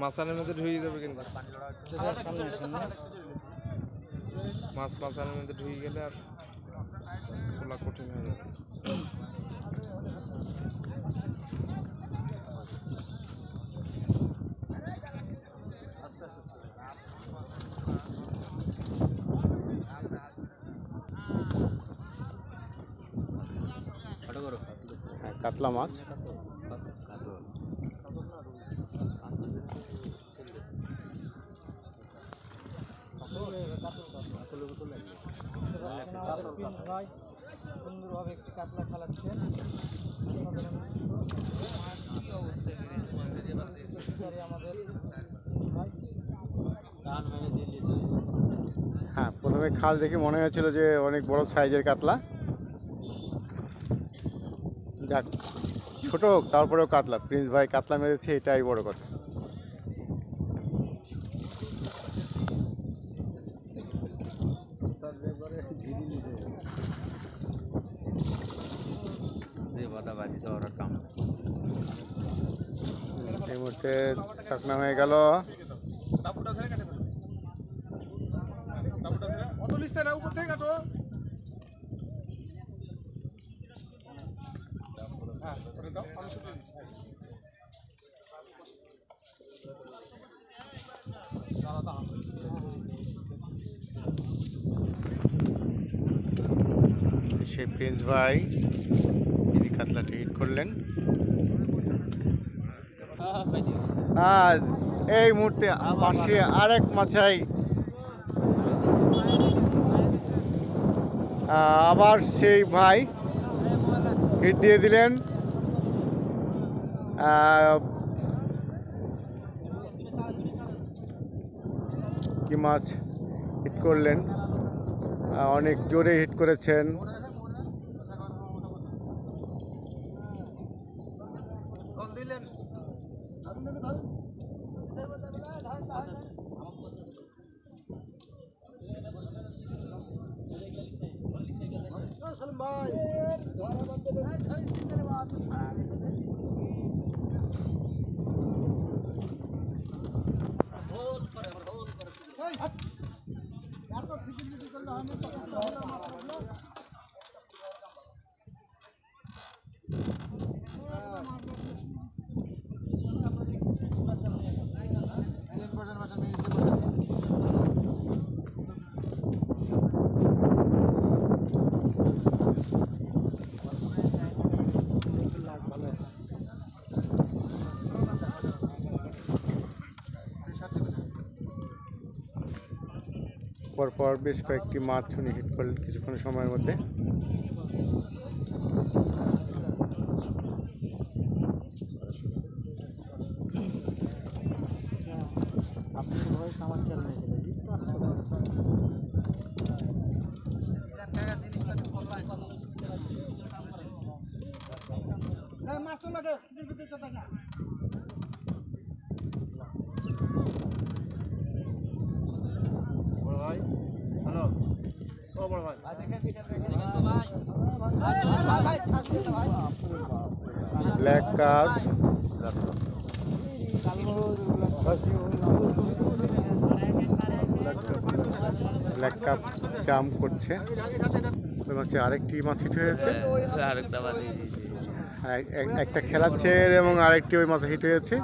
মাছানের মধ্যে ঢুকিয়ে দেবে কিন্তু। মাছ মাছানের মধ্যে ঢুকে গেলে আর খোলা কঠিন হয়ে যাবে। কাতলা মাছ। সুন্দরভাবে কাতলা হ্যাঁ প্রথমে খাল দেখে মনে হয়েছিল যে অনেক বড় সাইজের কাতলা। যাক, ছোট হোক, তারপরেও কাতলা। প্রিন্স ভাই কাতলা মেরেছে, এটাই বড় কথা। এই মুহূর্তে চাকনা হয়ে গেল। উপর থেকে কাটো। সেই প্রিন্স ভাই তিনি কাতলাটি হিট করলেন। এই মুহূর্তে পাশে আরেক আহ, আবার সেই ভাই হিট দিয়ে দিলেন। কি মাছ হিট করলেন? অনেক জোরে হিট করেছেন। এত পরপর বেশ কয়েকটি মাছ উনি হিট করলেন কিছুক্ষণ সময়ের মধ্যে। মাছ তো লাগে ভিতরে চলে না বড় ভাই হ্যালো বড় ভাই black cup black cup jam করছে। ওই মাছে আরেকটি মাছ হিট হয়েছে একটা খেলাচ্ছে এবং আরেকটি ওই মাছে হিট হয়েছে